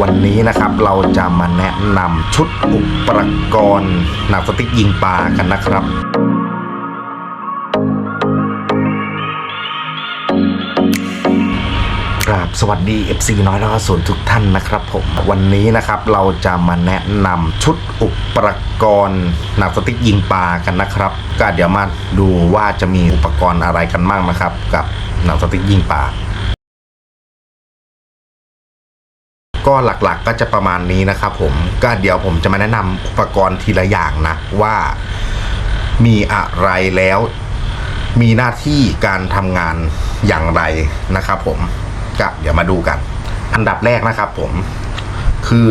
วันนี้นะครับเราจะมาแนะนำชุดอุปกรณ์หนังสติ๊กยิงปลากันนะครับราบสวัสดี FC น้อยแล้วส่วนทุกท่านนะครับผมวันนี้นะครับเราจะมาแนะนำชุดอุปกรณ์หนังสติ๊กยิงปลากันนะครับ ก็เดี๋ยวมาดูว่าจะมีอุปกรณ์อะไรกันบ้างนะครับ กับหนังสติ๊กยิงปลา ก็หลักๆก็จะประมาณนี้นะครับผมก็เดี๋ยวผมจะมาแนะนำอุปกรณ์ทีละอย่างนะว่ามีอะไรแล้ว มีหน้าที่การทำงานอย่างไรนะครับ ผมก็เดี๋ยวมาดูกัน อันดับแรกนะครับ ผมคือ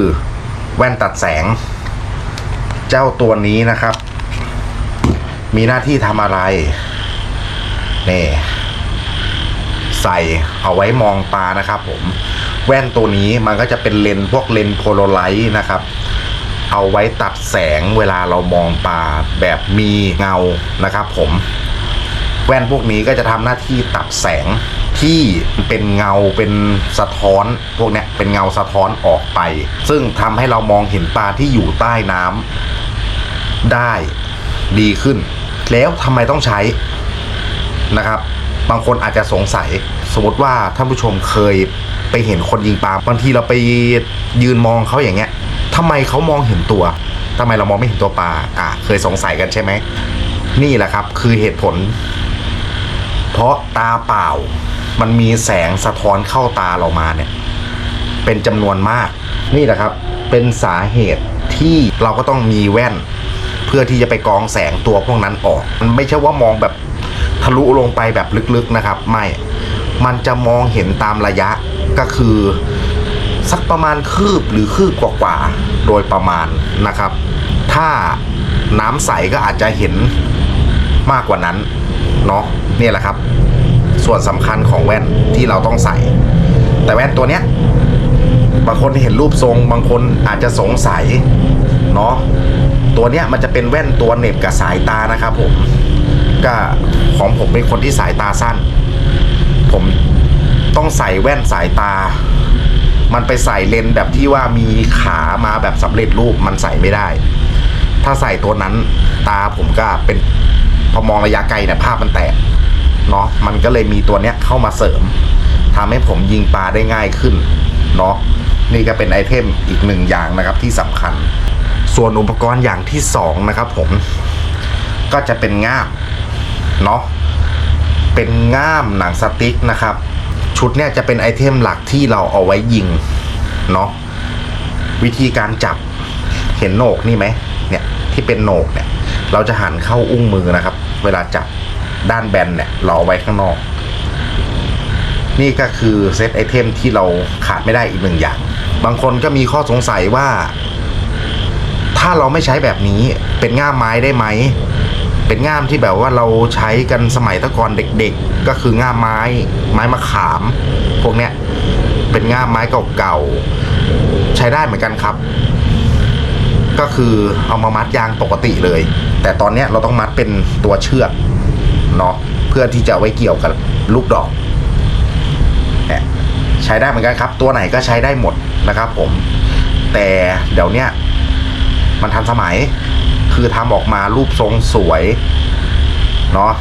แว่นตัดแสง เจ้าตัวนี้นะครับ มีหน้าที่ทำอะไรนี่ใส่เอาไว้มองปลานะครับ ผม แว่นตัวนี้มันก็จะเป็นเลนพวกเลนโพลาไรต์นะครับ เอาไว้ตัดแสงเวลาเรามองปลาแบบมีเงานะครับ ผมแว่นพวกนี้ก็จะทำหน้าที่ตัดแสงที่เป็นเงาเป็นสะท้อนพวกเนี้ยเป็นเงาสะท้อนออกไป ซึ่งทำให้เรามองเห็นปลาที่อยู่ใต้น้ำได้ดีขึ้น แล้วทำไมต้องใช้นะครับ บางคนอาจจะสงสัย สมมติว่าท่านผู้ชมเคย ไปเห็นคนยิงปลาบางทีเราไปยืนมองเขาอย่างเงี้ยทำไมเขามองเห็นตัวทำไมเรามองไม่เห็นตัวปลาอะเคยสงสัยกันใช่ไหมนี่แหละครับ คือเหตุผล เพราะตาเปล่า มันมีแสงสะท้อนเข้าตาเรามาเนี่ย เป็นจำนวนมาก นี่แหละครับ เป็นสาเหตุที่เราก็ต้องมีแว่น เพื่อที่จะไปกรองแสงตัวพวกนั้นออก มันไม่ใช่ว่ามองแบบทะลุลงไปแบบลึกๆนะครับ ไม่ มันจะมองเห็นตามระยะก็คือสักประมาณคืบหรือคืบกว่าๆโดยประมาณนะครับ ถ้าน้ำใสก็อาจจะเห็นมากกว่านั้นเนาะนี่แหละครับ ส่วนสำคัญของแว่นที่เราต้องใส่ แต่แว่นตัวเนี้ยบางคนเห็นรูปทรง บางคนอาจจะสงสัยเนาะตัวเนี้ยมันจะเป็นแว่นตัวเน็บกับสายตานะครับผมก็ของผมเป็นคนที่สายตาสั้น ผมต้องใส่แว่นสายตา มันไปใส่เลนส์แบบที่ว่ามีขามาแบบสำเร็จรูปมันใส่ไม่ได้ ถ้าใส่ตัวนั้นตาผมก็เป็นพอมองระยะไกลเนี่ยภาพมันแตกเนาะมันก็เลยมีตัวเนี้ยเข้ามาเสริมทำให้ผมยิงปลาได้ง่ายขึ้นเนาะนี่ก็เป็นไอเทมอีกหนึ่งอย่างนะครับที่สำคัญ ส่วนอุปกรณ์อย่างที่สองนะครับผมก็จะเป็นง่ามเนาะ เป็นง่ามหนังสติ๊กนะครับ ชุดเนี่ยจะเป็นไอเทมหลักที่เราเอาไว้ยิงเนาะวิธีการจับเห็นโหนกนี่ไหมเนี่ยที่เป็นโหนกเนี่ย เราจะหันเข้าอุ้งมือนะครับ เวลาจับด้านแบนเนี่ยเราเอาไว้ข้างนอก นี่ก็คือเซตไอเทมที่เราขาดไม่ได้อีกหนึ่งอย่าง บางคนก็มีข้อสงสัยว่า ถ้าเราไม่ใช้แบบนี้เป็นง่ามไม้ได้ไหม เป็นง่ามที่แบบว่าเราใช้กันสมัยตะกอนเด็กๆ ก็คือง่ามไม้ไม้มะขาม พวกเนี้ยเป็นง่ามไม้เก่าๆใช้ได้เหมือนกันครับ ก็คือเอามามัดยางปกติเลย แต่ตอนเนี้ยเราต้องมัดเป็นตัวเชือกเนาะเพื่อที่จะไว้เกี่ยวกับลูกดอกเนี่ยใช้ได้เหมือนกันครับ ตัวไหนก็ใช้ได้หมดนะครับ ผม แต่เดี๋ยวเนี้ยมันทันสมัย คือทำออกมารูปทรงสวยเนาะ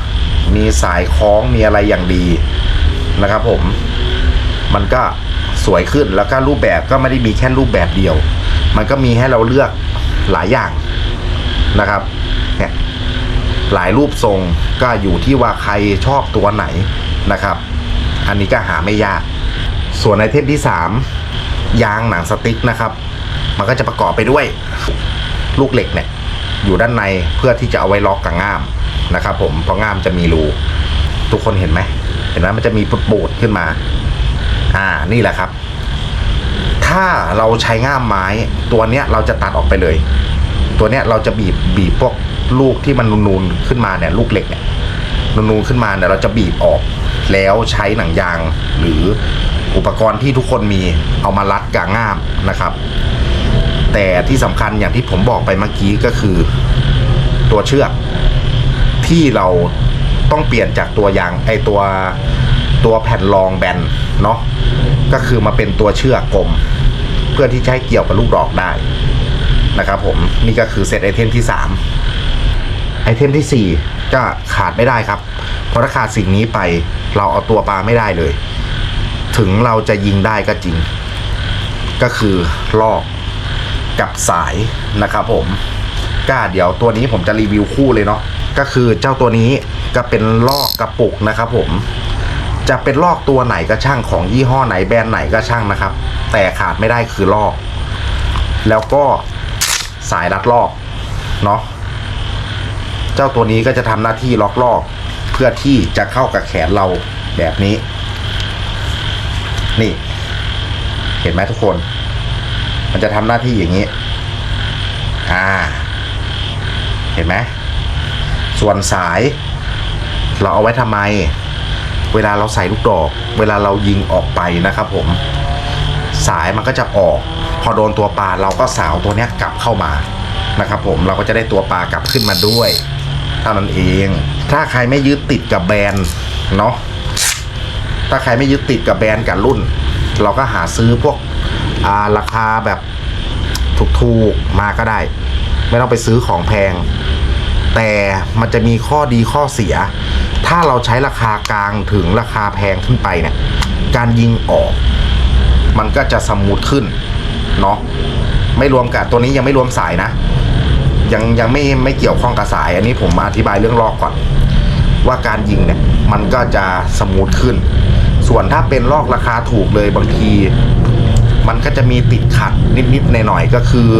มีสายคล้องมีอะไรอย่างดีนะครับผม มันก็สวยขึ้นแล้วก็รูปแบบก็ไม่ได้มีแค่รูปแบบเดียว มันก็มีให้เราเลือกหลายอย่างนะครับเนี่ยหลายรูปทรงก็อยู่ที่ว่าใครชอบตัวไหนนะครับ อันนี้ก็หาไม่ยาก ส่วนไอเทมที่สามยางหนังสติ๊กนะครับ มันก็จะประกอบไปด้วยลูกเหล็กเนี่ย อยู่ด้านในเพื่อที่จะเอาไว้ล็อกกับง่ามนะครับ ผมเพราะง่ามจะมีรูทุกคนเห็นไหมเห็นไหมมันจะมีปูดๆขึ้นมา อ่านี่แหละครับ ถ้าเราใช้ง่ามไม้ตัวเนี้ยเราจะตัดออกไปเลย ตัวเนี้ยเราจะบีบบีบพวกลูกที่มันนูนๆขึ้นมาเนี่ยลูกเหล็กเนี่ยนูนๆขึ้นมาเนี่ยเราจะบีบออกแล้วใช้หนังยางหรืออุปกรณ์ที่ทุกคนมีเอามารัดกับง่ามนะครับ แต่ที่สำคัญอย่างที่ผมบอกไปเมื่อกี้ก็คือ ตัวเชือกที่เราต้องเปลี่ยนจากตัวยางไอตัวตัวแผ่นรองแบนเนาะก็คือมาเป็นตัวเชือกกลม เพื่อที่จะให้เกี่ยวกับลูกดอกได้นะครับผมนี่ก็คือเซตไอเทมที่ 3 ไอเทมทีสี่ 4 ก็ขาดไม่ได้ครับ เพราะถ้าขาดสิ่งนี้ไปเราเอาตัวปลาไม่ได้เลย ถึงเราจะยิงได้ก็จริง ก็คือลอก กับสายนะครับผมก็เดี๋ยวตัวนี้ผมจะรีวิวคู่เลยเนาะก็คือเจ้าตัวนี้ก็เป็นลอกกระปุกนะครับผมจะเป็นลอกตัวไหนก็ช่างของยี่ห้อไหนแบรนด์ไหนก็ช่างนะครับ แต่ขาดไม่ได้คือลอก แล้วก็สายรัดลอกเนาะเจ้าตัวนี้ก็จะทำหน้าที่ล็อกลอก เพื่อที่จะเข้ากับแขนเราแบบนี้ นี่ เห็นไหมทุกคน มันจะทำหน้าที่อย่างนี้ อ่า เห็นไหม ส่วนสาย เราเอาไว้ทำไม เวลาเราใส่ลูกดอก เวลาเรายิงออกไปนะครับผม สายมันก็จะออก พอโดนตัวปลาเราก็สาวตัวนี้กลับเข้ามานะครับผม เราก็จะได้ตัวปลากลับขึ้นมาด้วยเท่านั้นเอง ถ้าใครไม่ยึดติดกับแบรนด์เนาะ ถ้าใครไม่ยึดติดกับแบรนด์กับรุ่น เราก็หาซื้อพวก ราคาแบบถูกๆมาก็ได้ ไม่ต้องไปซื้อของแพง แต่มันจะมีข้อดีข้อเสีย ถ้าเราใช้ราคากลางถึงราคาแพงขึ้นไปเนี่ย การยิงออก มันก็จะสมูทขึ้นเนาะไม่รวมกับตัวนี้ยังไม่รวมสายนะ ยังยังไม่ไม่เกี่ยวข้องกับสาย อันนี้ผมมาอธิบายเรื่องลอกก่อน ว่าการยิงเนี่ย มันก็จะสมูทขึ้น ส่วนถ้าเป็นลอกราคาถูกเลยบางที มันก็จะมีติดขัดนิดๆหน่อยๆก็คือ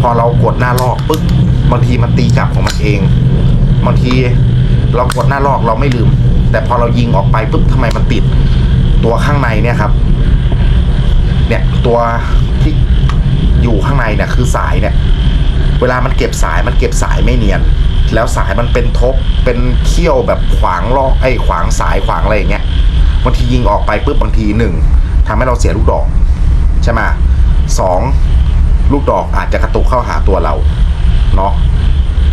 พอเรากดหน้าลอกปึ๊บบางทีมันตีกลับของมันเอง บางทีเรากดหน้าลอกเราไม่ลืม แต่พอเรายิงออกไปปุ๊บทำไมมันติดตัวข้างในเนี่ยครับ เนี่ยตัวที่อยู่ข้างในเนี่ยคือสายเนี่ย เวลามันเก็บสายมันเก็บสายไม่เนียน แล้วสายมันเป็นทบเป็นเขี้ยวแบบขวางลอกไอ้ขวางสายขวางอะไรอย่างเงี้ยบางทียิงออกไปปุ๊บบางทีหนึ่ง ทำให้เราเสียลูกดอกใช่ไหมสองลูกดอกอาจจะกระตุกเข้าหาตัวเราเนาะ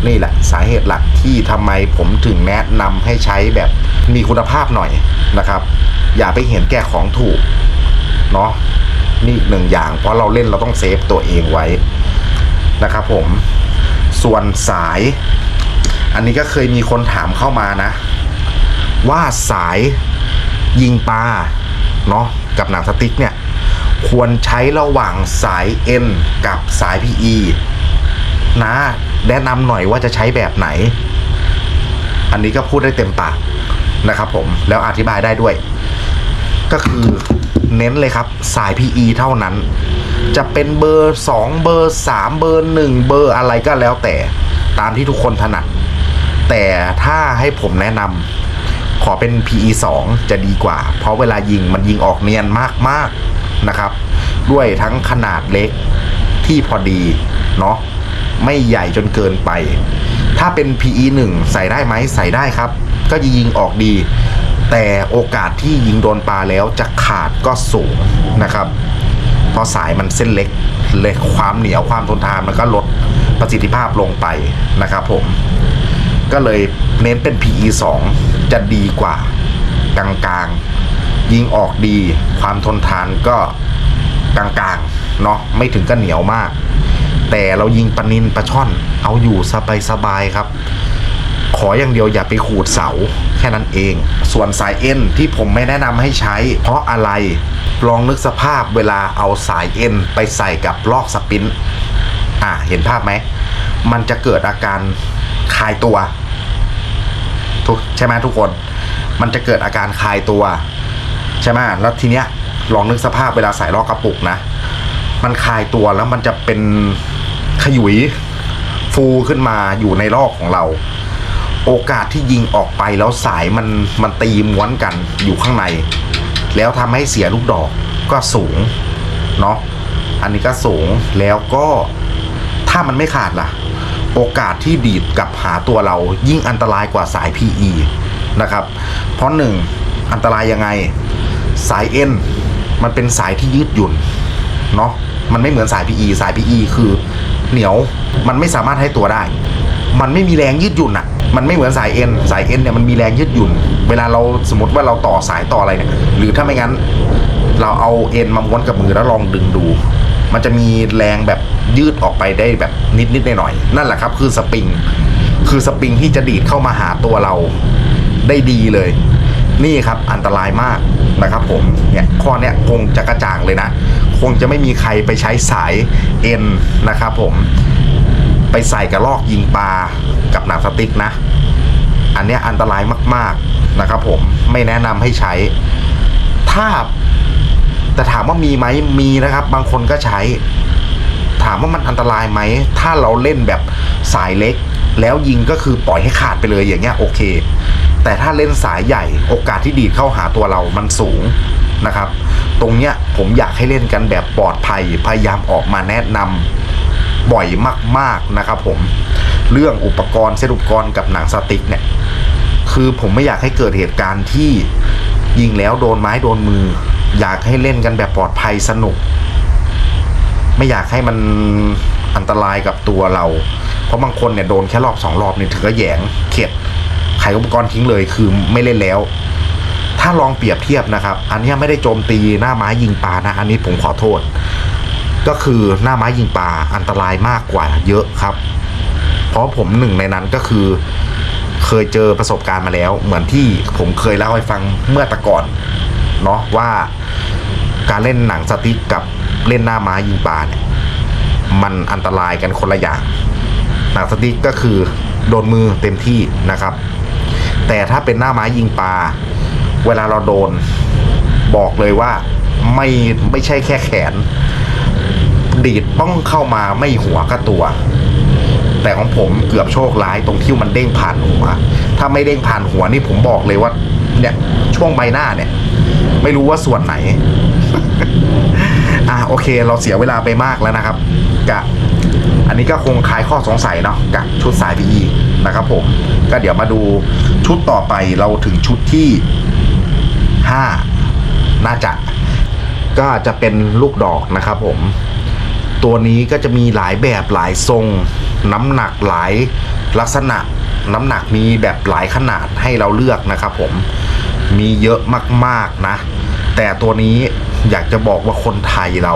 นี่แหละสาเหตุหลักที่ทำไมผมถึงแนะนำให้ใช้แบบมีคุณภาพหน่อยนะครับ อย่าไปเห็นแก่ของถูกเนาะนี่หนึ่งอย่าง เพราะเราเล่นเราต้องเซฟตัวเองไว้นะครับผมส่วนสาย อันนี้ก็เคยมีคนถามเข้ามานะ ว่าสายยิงปลาเนาะ กับหนังสติ๊กเนี่ยควรใช้ระหว่างสาย N กับสาย PE นะแนะนำหน่อยว่าจะใช้แบบไหน อันนี้ก็พูดได้เต็มปากนะครับผมแล้วอธิบายได้ด้วย ก็คือเน้นเลยครับสาย PE เท่านั้น จะเป็นเบอร์ 2 เบอร์ 3 เบอร์ 1 เบอร์อะไรก็แล้วแต่ตามที่ทุกคนถนัด แต่ถ้าให้ผมแนะนำ ขอเป็น PE 2 จะดีกว่า เพราะเวลายิงมันยิงออกเนียนมากๆนะครับ ด้วยทั้งขนาดเล็กที่พอดีเนาะไม่ใหญ่จนเกินไป ถ้าเป็น PE 1 ใส่ได้ไหมใส่ได้ครับ ก็จะยิงออกดี แต่โอกาสที่ยิงโดนปลาแล้วจะขาดก็สูงนะครับ เพราะสายมันเส้นเล็กเล็กความเหนียวความทนทานมันก็ลดประสิทธิภาพลงไปนะครับผม ก็เลยเน้นเป็น PE 2 จะดีกว่ากลางๆ ยิงออกดี ความทนทานก็กลางๆ เนาะไม่ถึงกับเหนียวมาก แต่เรายิงปนินปลาช่อน เอาอยู่สบายๆครับ ขออย่างเดียวอย่าไปขูดเสาแค่นั้นเอง ส่วนสายเอ็นที่ผมไม่แนะนำให้ใช้ เพราะอะไรลองนึกสภาพเวลาเอาสายเอ็นไปใส่กับลอกสปินอ่าเห็นภาพไหม มันจะเกิดอาการคลายตัว ทุกใช่ไหมทุกคน มันจะเกิดอาการคลายตัว ใช่ไหมแล้วทีเนี้ยลองนึกสภาพเวลาใส่ลอกกระปุกนะ มันคลายตัวแล้วมันจะเป็นขยุยฟูขึ้นมาอยู่ในลอกของเรา โอกาสที่ยิงออกไปแล้วสายมันมันตีม้วนกันอยู่ข้างใน แล้วทำให้เสียลูกดอกก็สูงเนาะอันนี้ก็สูงแล้วก็ถ้ามันไม่ขาดล่ะ โอกาสที่ดีดกลับหาตัวเรายิ่งอันตรายกว่าสาย PE นะครับ เพราะหนึ่งอันตรายยังไงสาย N มันเป็นสายที่ยืดหยุ่นเนาะมันไม่เหมือนสาย PE สาย PE คือเหนียวมันไม่สามารถให้ตัวได้ มันไม่มีแรงยืดหยุ่นอะมันไม่เหมือนสาย N สาย N เนี่ยมันมีแรงยืดหยุ่น เวลาเราสมมติว่าเราต่อสายต่ออะไรเนี่ยหรือถ้าไม่งั้น เราเอาเอ็นมาม้วนกับมือแล้วลองดึงดู มันจะมีแรงแบบยืดออกไปได้แบบนิดนิดๆหน่อยๆนั่นแหละครับ คือสปริง คือสปริงที่จะดีดเข้ามาหาตัวเราได้ดีเลย นี่ครับอันตรายมากนะครับผมเนี่ยข้อเนี้ยคงจะกระจ่างเลยนะ คงจะไม่มีใครไปใช้สายเอ็นนะครับผมไปใส่กระลอกยิงปลากับหนังสติ๊กนะ อันเนี้ยอันตรายมาก ๆนะครับผมไม่แนะนำให้ใช้ถ้า แต่ถามว่ามีไหมมีนะครับ บางคนก็ใช้ ถามว่ามันอันตรายไหม ถ้าเราเล่นแบบสายเล็ก แล้วยิงก็คือปล่อยให้ขาดไปเลยอย่างเงี้ยโอเค แต่ถ้าเล่นสายใหญ่โอกาสที่ดีดเข้าหาตัวเรามันสูงนะครับ ตรงเนี้ยผมอยากให้เล่นกันแบบปลอดภัยพยายามออกมาแนะนำบ่อยมาก ๆนะครับ ผมเรื่องอุปกรณ์เซตอุปกรณ์กับหนังสติ๊กเนี่ยคือผมไม่อยากให้เกิดเหตุการณ์ที่ยิงแล้วโดนไม้โดนมือ อยากให้เล่นกันแบบปลอดภัยสนุก ไม่อยากให้มันอันตรายกับตัวเรา เพราะบางคนเนี่ยโดนแค่รอบสองรอบเนี่ยถือก็แหยงเข็ดขายอุปกรณ์ทิ้งเลยคือไม่เล่นแล้ว ถ้าลองเปรียบเทียบนะครับ อันนี้ไม่ได้โจมตีหน้าไม้ยิงปลานะ อันนี้ผมขอโทษ ก็คือหน้าไม้ยิงปลาอันตรายมากกว่าเยอะครับ เพราะผมหนึ่งในนั้นก็คือ เคยเจอประสบการณ์มาแล้ว เหมือนที่ผมเคยเล่าให้ฟังเมื่อต่ก่อน เนาะว่าการเล่นหนังสติ๊กกับเล่นหน้าไม้ยิงปลาเนี่ยมันอันตรายกันคนละอย่าง หนังสติ๊กก็คือโดนมือเต็มที่นะครับ แต่ถ้าเป็นหน้าไม้ยิงปลา เวลาเราโดนบอกเลยว่าไม่ไม่ใช่แค่แขน ดีดป้องเข้ามาไม่หัวก็ตัว แต่ของผมเกือบโชคร้ายตรงที่มันเด้งผ่านหัว ถ้าไม่เด้งผ่านหัวนี่ผมบอกเลยว่าเนี่ยช่วงใบหน้าเนี่ย ไม่รู้ว่าส่วนไหน อะโอเค เราเสียเวลาไปมากแล้วนะครับกะอันนี้ก็คงคลายข้อสงสัยเนาะกับชุดสาย PE นะครับผม ก็เดี๋ยวมาดูชุดต่อไปเราถึงชุดที่ 5 น่าจะ ก็จะเป็นลูกดอกนะครับผม ตัวนี้ก็จะมีหลายแบบหลายทรง น้ำหนักหลายลักษณะ น้ำหนักมีแบบหลายขนาดให้เราเลือกนะครับผม มีเยอะมากๆนะ แต่ตัวนี้อยากจะบอกว่าคนไทยเรา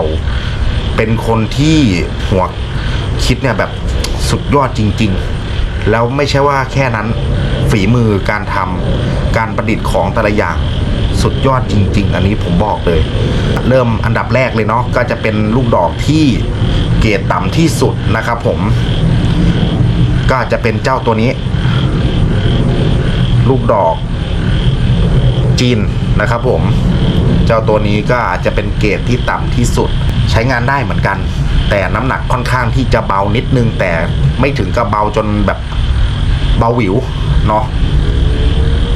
เป็นคนที่หัวคิดเนี่ยแบบสุดยอดจริง ๆ แล้วไม่ใช่ว่าแค่นั้นฝีมือการทำการประดิษฐ์ของแต่ละอย่างสุดยอดจริง ๆ อันนี้ผมบอกเลย เริ่มอันดับแรกเลยเนาะก็จะเป็นลูกดอกที่เกรดต่ำที่สุดนะครับผม ก็จะเป็นเจ้าตัวนี้ ลูกดอก จีนนะครับผม เจ้าตัวนี้ก็อาจจะเป็นเกรดที่ต่ำที่สุดใช้งานได้เหมือนกัน แต่น้ำหนักค่อนข้างที่จะเบานิดนึง แต่ไม่ถึงกับเบาจนแบบเบาหวิวเนาะ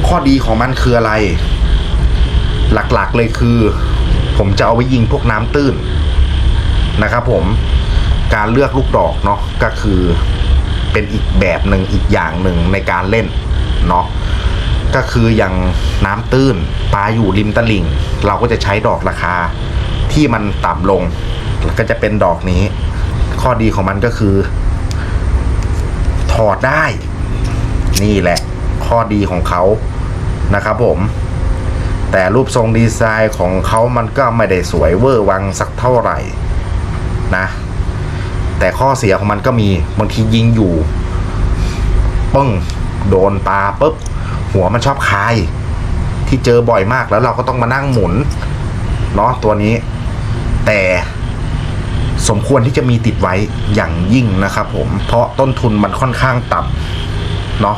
ข้อดีของมันคืออะไร หลักๆเลยคือ ผมจะเอาไว้ยิงพวกน้ำตื้นนะครับผมการเลือกลูกดอกเนาะก็คือเป็นอีกแบบหนึ่งอีกอย่างหนึ่งในการเล่นเนาะ ก็คืออย่างน้ำตื้นปลาอยู่ริมตลิ่ง เราก็จะใช้ดอกราคาที่มันต่ำลง ก็จะเป็นดอกนี้ ข้อดีของมันก็คือ ถอดได้ นี่แหละ ข้อดีของเขานะครับผม แต่รูปทรงดีไซน์ของเขามันก็ไม่ได้สวยเวอร์วังสักเท่าไหร่นะ แต่ข้อเสียของมันก็มีบางทียิงอยู่ปึ้งโดนปลาปุ๊บ หัวมันชอบคาย ที่เจอบ่อยมากแล้วเราก็ต้องมานั่งหมุนเนาะตัวนี้ แต่สมควรที่จะมีติดไว้อย่างยิ่งนะครับผมเพราะต้นทุนมันค่อนข้างต่ำเนาะ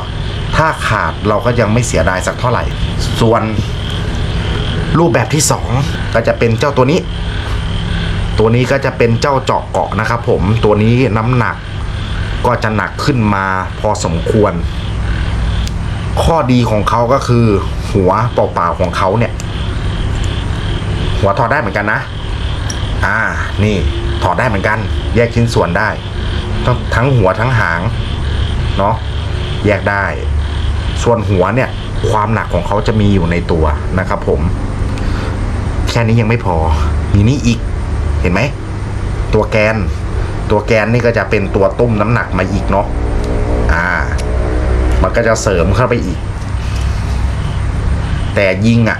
ถ้าขาดเราก็ยังไม่เสียดายสักเท่าไหร่ ส่วนรูปแบบที่สองก็จะเป็นเจ้าตัวนี้ ตัวนี้ก็จะเป็นเจ้าเจาะเกาะนะครับผมตัวนี้น้ำหนักก็จะหนักขึ้นมาพอสมควร ข้อดีของเขาก็คือ หัวเปล่าๆของเขาเนี่ย หัวถอดได้เหมือนกันนะ อ่า นี่ถอดได้เหมือนกัน แยกชิ้นส่วนได้ทั้งทั้งหัวทั้งหางเนาะแยกได้ ส่วนหัวเนี่ย ความหนักของเขาจะมีอยู่ในตัวนะครับ ผม แค่นี้ยังไม่พอ มีนี่อีก เห็นไหม ตัวแกน ตัวแกนนี่ก็จะเป็นตัวตุ้มน้ำหนักมาอีกเนาะอ่า มันก็จะเสริมเข้าไปอีก แต่ยิงอะ่ะ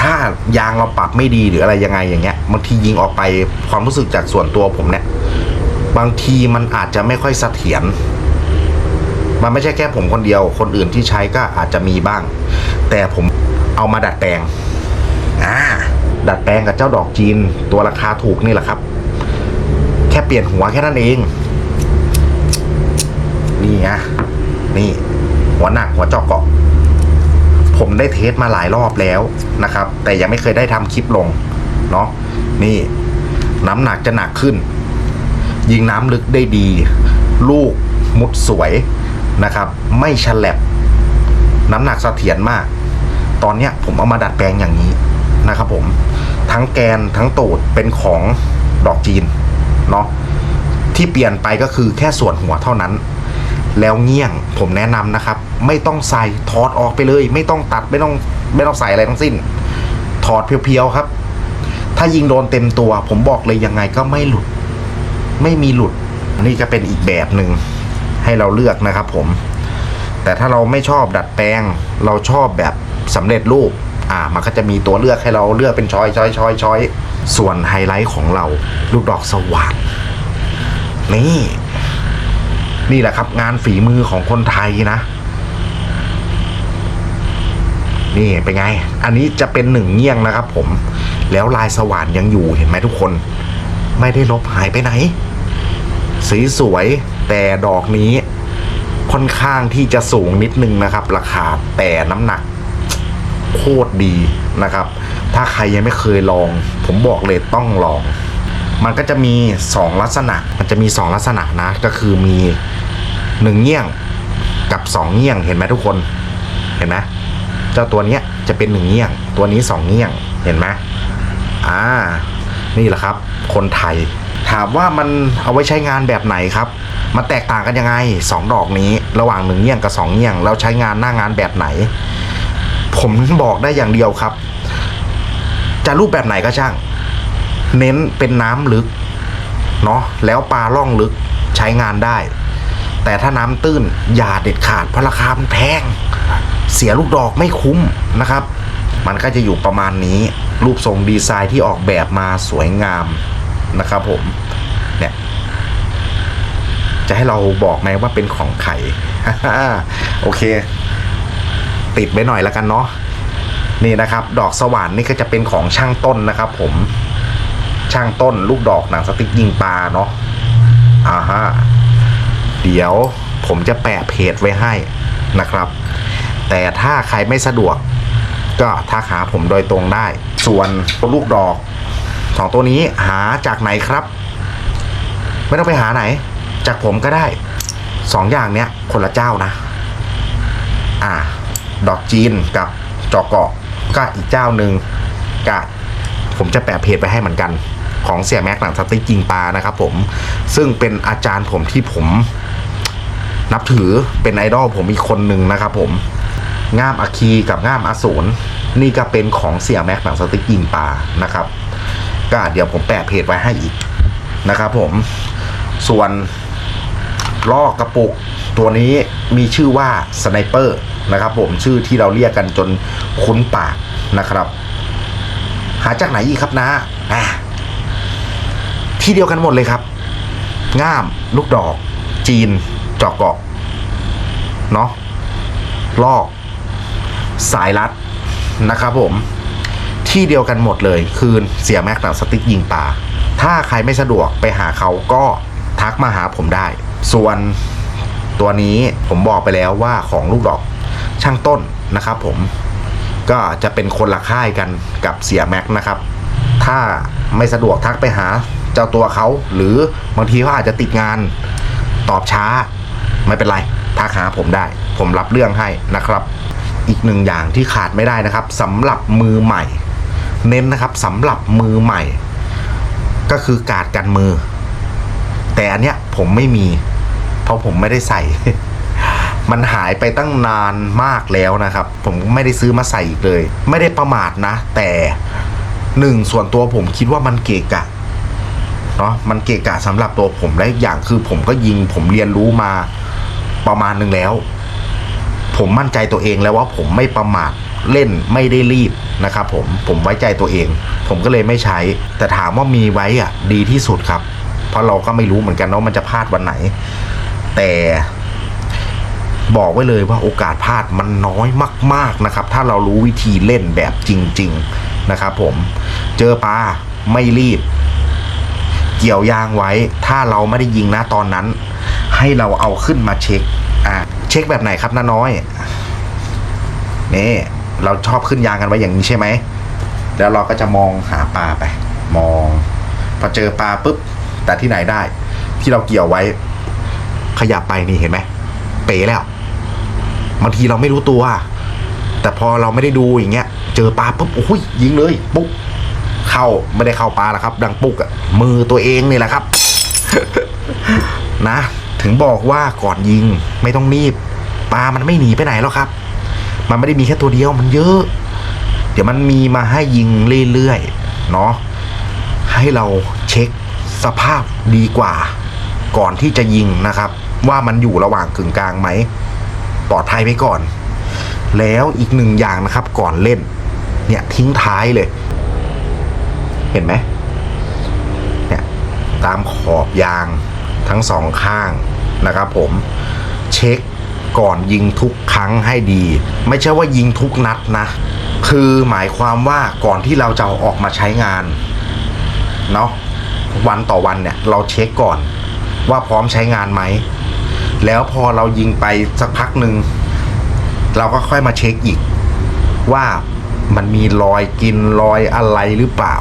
ถ้ายางเราปรับไม่ดีหรืออะไรยังไงอย่างเงี้ยบางทียิงออกไปความรู้สึกจากส่วนตัวผมเนี่ย บางทีมันอาจจะไม่ค่อยเสถียรมันไม่ใช่แค่ผมคนเดียว คนอื่นที่ใช้ก็อาจจะมีบ้าง แต่ผมเอามาดัดแปลงอ่าดัดแปลงกับเจ้าดอกจีนตัวราคาถูกนี่แหละครับ แค่เปลี่ยนหัวแค่นั้นเอง นี่ไง นี่หัวหนักหัวจอกเกาะ ผมได้เทสมาหลายรอบแล้วนะครับ แต่ยังไม่เคยได้ทำคลิปลงเนาะนี่น้ำหนักจะหนักขึ้น ยิงน้ำลึกได้ดี ลูกมุดสวยนะครับ ไม่ฉลับน้ำหนักเสถียรมาก ตอนเนี้ยผมเอามาดัดแปลงอย่างนี้นะครับผม ทั้งแกนทั้งตูดเป็นของดอกจีนเนาะที่เปลี่ยนไปก็คือแค่ส่วนหัวเท่านั้น แล้วเงี้ยงผมแนะนำนะครับ ไม่ต้องใส่ถอดออกไปเลย ไม่ต้องตัดไม่ต้องไม่ต้องใส่อะไรทั้งสิ้น ถอดเพียวๆครับ ถ้ายิงโดนเต็มตัว ผมบอกเลยยังไงก็ไม่หลุด ไม่มีหลุด นี่ก็เป็นอีกแบบหนึ่งให้เราเลือกนะครับ ผม แต่ถ้าเราไม่ชอบดัดแปลง เราชอบแบบสำเร็จรูป อ่า มันก็จะมีตัวเลือกให้เราเลือกเป็นช้อยช้อยช้อยช้อยส่วนไฮไลท์ของเรา ลูกดอกสว่านนี่ นี่แหละครับ งานฝีมือของคนไทยนะ นี่เป็นไง อันนี้จะเป็นหนึ่งเงี้ยงนะครับ ผม แล้วลายสว่านยังอยู่เห็นไหมทุกคน ไม่ได้ลบหายไปไหน สีสวยแต่ดอกนี้ค่อนข้างที่จะสูงนิดนึงนะครับ ราคาแต่น้ำหนัก โคตรดีนะครับ ถ้าใครยังไม่เคยลอง ผมบอกเลยต้องลอง มันก็จะมี 2 ลักษณะ มันจะมี 2 ลักษณะนะ ก็คือมี 1เงี้ยงกับ2เงี้ยงเห็นไหมทุกคนเห็นไหมเจ้าตัวเนี้ยจะเป็น1เงี้ยง ตัวนี้2เงี้ยงเห็นไหมอ่า นี่แหละครับ คนไทย ถามว่ามันเอาไว้ใช้งานแบบไหนครับ มันแตกต่างกันยังไง2ดอกนี้ ระหว่าง1เงี้ยงกับ2เงี้ยงแล้วใช้งานหน้างานแบบไหน ผมบอกได้อย่างเดียวครับ จะรูปแบบไหนก็ช่าง เน้นเป็นน้ำลึกเนาะแล้วปลาล่องลึกใช้งานได้ แต่ถ้าน้ำตื้นอย่าเด็ดขาดเพราะราคามันแพง เสียลูกดอกไม่คุ้มนะครับ มันก็จะอยู่ประมาณนี้ รูปทรงดีไซน์ที่ออกแบบมาสวยงามนะครับผมเนี่ยจะให้เราบอกไหมว่าเป็นของไข่ โอเค ติดไว้หน่อยแล้วกันเนาะนี่นะครับ ดอกสว่านนี่ก็จะเป็นของช่างต้นนะครับ ผมช่างต้นลูกดอกหนังสติ๊กยิงปลาเนาะอ่าฮะ เดี๋ยวผมจะแปะเพจไว้ให้นะครับ แต่ถ้าใครไม่สะดวก ก็ทักหาผมโดยตรงได้ ส่วนลูกดอกสองตัวนี้หาจากไหนครับ ไม่ต้องไปหาไหน จากผมก็ได้สองอย่างเนี้ยคนละเจ้านะ อ่า ดอกจีนกับจอกเกาะก็อีกเจ้าหนึ่งก็ผมจะแปะเพจไปให้เหมือนกัน ของเสียแม็กหนังสติ๊กยิงปลานะครับผมซึ่งเป็นอาจารย์ผมที่ผม นับถือเป็นไอดอลผมอีกคนหนึ่งนะครับผมง่ามอาคีกับง่ามอสูรนี่ก็เป็นของเสี่ยแม็กหนังสติ๊กยิงปลานะครับ ก็เดี๋ยวผมแปะเพจไว้ให้อีกนะครับผมส่วนลอกกระปุกตัวนี้มีชื่อว่าสไนเปอร์นะครับผมชื่อที่เราเรียกกันจนคุ้นปากนะครับ หาจากไหนอีกครับนะอะที่เดียวกันหมดเลยครับ ง่าม ลูกดอก จีน จอกเกาะเนาะลอก สายรัดนะครับผม ที่เดียวกันหมดเลย คือเสียแม็กหนังสติ๊กยิงปลาถ้าใครไม่สะดวกไปหาเขาก็ทักมาหาผมได้ ส่วนตัวนี้ผมบอกไปแล้วว่าของลูกดอกช่างต้นนะครับผมก็จะเป็นคนละค่ายกันกับเสียแม็กนะครับ ถ้าไม่สะดวกทักไปหาเจ้าตัวเขา หรือบางทีเขาอาจจะติดงานตอบช้า ไม่เป็นไรทักหาผมได้ ผมรับเรื่องให้นะครับ อีกหนึ่งอย่างที่ขาดไม่ได้นะครับสำหรับมือใหม่ เน้นนะครับสำหรับมือใหม่ ก็คือการดกันมือ แต่อันเนี้ยผมไม่มี เพราะผมไม่ได้ใส่ มันหายไปตั้งนานมากแล้วนะครับ ผมไม่ได้ซื้อมาใส่อีกเลย ไม่ได้ประมาทนะ แต่หนึ่งส่วนตัวผมคิดว่ามันเกะกะเนาะมันเกะกะสำหรับตัวผมและอีกอย่างคือผมก็ยิงผมเรียนรู้มา ประมาณหนึ่งแล้ว ผมมั่นใจตัวเองแล้วว่าผมไม่ประมาทเล่นไม่ได้รีบนะครับผมผมไว้ใจตัวเอง ผมก็เลยไม่ใช้ แต่ถามว่ามีไว้อะดีที่สุดครับ เพราะเราก็ไม่รู้เหมือนกันว่ามันจะพลาดวันไหน แต่บอกไว้เลยว่าโอกาสพลาดมันน้อยมาก ๆนะครับ ถ้าเรารู้วิธีเล่นแบบจริง ๆนะครับผมเจอปลาไม่รีบ เกี่ยวยางไว้ ถ้าเราไม่ได้ยิงนะตอนนั้น ให้เราเอาขึ้นมาเช็ค อ่า เช็คแบบไหนครับน้าน้อย นี่ เราชอบขึ้นยางกันไว้อย่างนี้ใช่ไหม แล้วเราก็จะมองหาปลาไป มอง พอเจอปลาปุ๊บ แต่ที่ไหนได้ ที่เราเกี่ยวไว้ ขยับไปนี่เห็นไหม เป๋แล้ว บางทีเราไม่รู้ตัว แต่พอเราไม่ได้ดูอย่างเงี้ย เจอปลาปุ๊บ โอ้ย ยิงเลย ปุ๊บ เข้า ไม่ได้เข้าปลาแล้วครับ ดังปุ๊กอะมือตัวเองนี่แหละครับ นะ ถึงบอกว่าก่อนยิงไม่ต้องรีบปลามันไม่หนีไปไหนหรอกครับ มันไม่ได้มีแค่ตัวเดียวมันเยอะ เดี๋ยวมันมีมาให้ยิงเรื่อยๆเนาะให้เราเช็คสภาพดีกว่า ก่อนที่จะยิงนะครับ ว่ามันอยู่ระหว่างกึ่งกลางไหมปลอดภัยไว้ก่อน แล้วอีกหนึ่งอย่างนะครับก่อนเล่น เนี่ยทิ้งท้ายเลย เห็นไหมเนี่ยตามขอบยางทั้งสองข้าง นะครับผมเช็คก่อนยิงทุกครั้งให้ดี ไม่ใช่ว่ายิงทุกนัดนะ คือหมายความว่าก่อนที่เราจะอออกมาใช้งานเนาะวันต่อวันเนี่ยเราเช็คก่อนว่าพร้อมใช้งานไหม แล้วพอเรายิงไปสักพักหนึ่งเราก็ค่อยมาเช็คอีก ว่ามันมีรอยกินรอยอะไรหรือเปล่า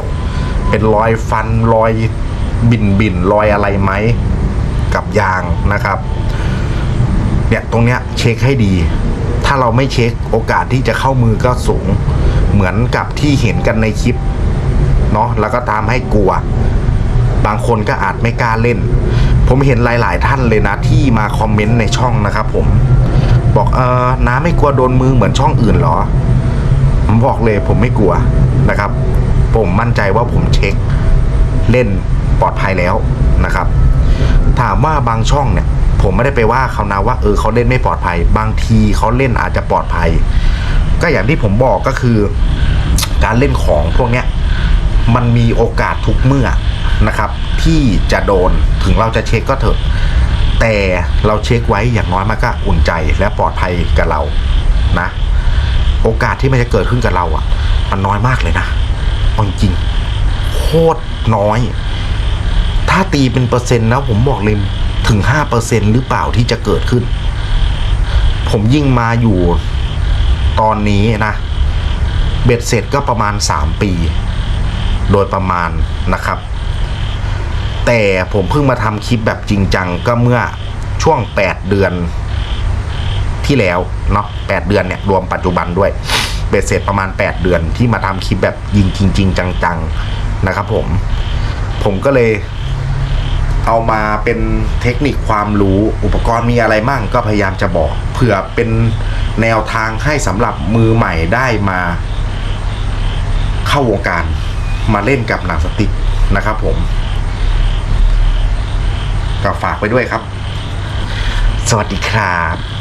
เป็นรอยฟันรอยบินบินรอยอะไรไหม กับยางนะครับ เนี่ยตรงเนี้ยเช็คให้ดี ถ้าเราไม่เช็คโอกาสที่จะเข้ามือก็สูง เหมือนกับที่เห็นกันในคลิปเนาะแล้วก็ตามให้กลัว บางคนก็อาจไม่กล้าเล่น ผมเห็นหลาย ๆ ท่านเลยนะที่มาคอมเมนต์ในช่องนะครับ ผม บอกเออน้าไม่กลัวโดนมือเหมือนช่องอื่นเหรอผมบอกเลยผมไม่กลัวนะครับ ผมมั่นใจว่าผมเช็คเล่นปลอดภัยแล้วนะครับ ถามว่าบางช่องเนี่ย ผมไม่ได้ไปว่าเขานะว่าเออเขาเล่นไม่ปลอดภัย บางทีเขาเล่นอาจจะปลอดภัย ก็อย่างที่ผมบอกก็คือ การเล่นของพวกเนี้ยมันมีโอกาสทุกเมื่อนะครับ ที่จะโดนถึงเราจะเช็คก็เถอะ แต่เราเช็คไว้อย่างน้อยมันก็อุ่นใจและปลอดภัยกับเรานะ โอกาสที่มันจะเกิดขึ้นกับเราอะ มันน้อยมากเลยนะเอาจริงโคตรน้อย ถ้าตีเป็นเปอร์เซ็นต์แล้วผมบอกเลยถึงห้าเปอร์เซ็นหรือเปล่าที่จะเกิดขึ้น ผมยิ่งมาอยู่ตอนนี้นะ เบ็ดเสร็จก็ประมาณ 3 ปี โดยประมาณนะครับ แต่ผมเพิ่งมาทำคลิปแบบจริงจังก็เมื่อช่วง 8 เดือนที่แล้วเนาะ8เดือนเนี่ยรวมปัจจุบันด้วย เบ็ดเสร็จประมาณ 8 เดือนที่มาทำคลิปแบบยิงจริง ๆ จังๆนะครับผม ผมก็เลย เอามาเป็นเทคนิคความรู้อุปกรณ์มีอะไรมั่งก็พยายามจะบอกเผื่อเป็นแนวทางให้สำหรับมือใหม่ได้มาเข้าวงการมาเล่นกับหนังสติ๊กนะครับผม ก็ฝากไปด้วยครับ สวัสดีครับ